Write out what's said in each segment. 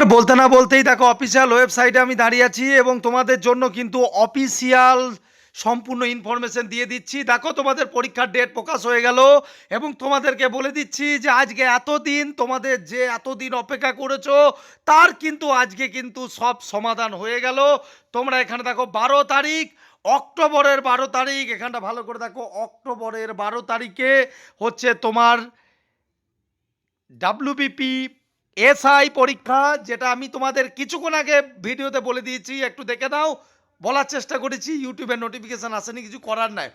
আর বলতে না বলতেই দেখো অফিসিয়াল ওয়েবসাইটে আমি দাঁড়িয়ে আছি এবং তোমাদের জন্য কিন্তু অফিসিয়াল সম্পূর্ণ ইনফরমেশন দিয়ে দিচ্ছি। দেখো, তোমাদের পরীক্ষার ডেট প্রকাশ হয়ে গেল এবং তোমাদেরকে বলে দিচ্ছি যে আজকে এতদিন তোমাদের যে এতদিন অপেক্ষা করেছ, তার কিন্তু আজকে কিন্তু সব সমাধান হয়ে গেল। তোমরা এখানে দেখো, বারো তারিখ, অক্টোবরের বারো তারিখ, এখানটা ভালো করে দেখো, অক্টোবরের বারো তারিখে হচ্ছে তোমার ডাব্লিউবিপি এসআই পরীক্ষা, যেটা আমি তোমাদের কিছুক্ষণ আগে ভিডিওতে বলে দিয়েছি, একটু দেখে দাও বলার চেষ্টা করেছি ইউটিউবে নোটিফিকেশান আসেনি, কিছু করার নাই।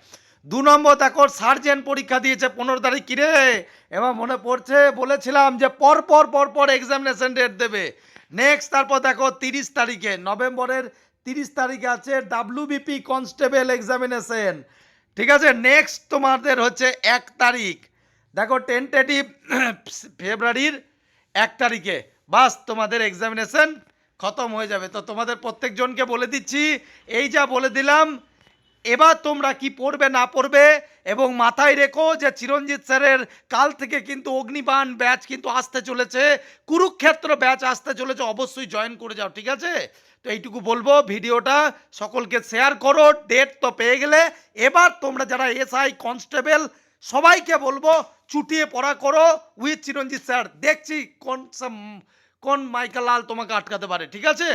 দু নম্বর, দেখো, সার্জেন্ট পরীক্ষা দিয়েছে পনেরো তারিখ কিরে এবার মনে পড়ছে, বলেছিলাম যে পর পর পর পর এক্সামিনেশন ডেট দেবে। নেক্সট তারপর দেখো, তিরিশ তারিখে, নভেম্বরের তিরিশ তারিখে আছে ডাব্লিউবিপি কনস্টেবল এক্সামিনেশন ঠিক আছে? নেক্সট তোমাদের হচ্ছে এক তারিখ। দেখো টেন্টেটিভ ফেব্রুয়ারির এক তারিখে। বাস, তোমাদের এক্সামিনেশন খতম হয়ে যাবে। তো তোমাদের প্রত্যেকজনকে বলে দিচ্ছি, এই যা বলে দিলাম, এবার তোমরা কি পড়বে, না পড়বে, এবং মাথায় রেখো যে চিরঞ্জিত স্যারের কাল থেকে কিন্তু অগ্নিবাণ ব্যাচ কিন্তু আসতে চলেছে, কুরুক্ষেত্র ব্যাচ আসতে চলেছে, অবশ্যই জয়েন করে যাও, ঠিক আছে? তো এইটুকু বলব, ভিডিওটা সকলকে শেয়ার করো ডেট তো পেয়ে গেলে। এবার তোমরা যারা এসআই কনস্টেবল সবাইকে বলব চুটিয়ে পড়া করো উইথ চিরঞ্জিত স্যার দেখছি কোন কোন মাইকেল লাল তোমাকে আটকাতে পারে, ঠিক আছে?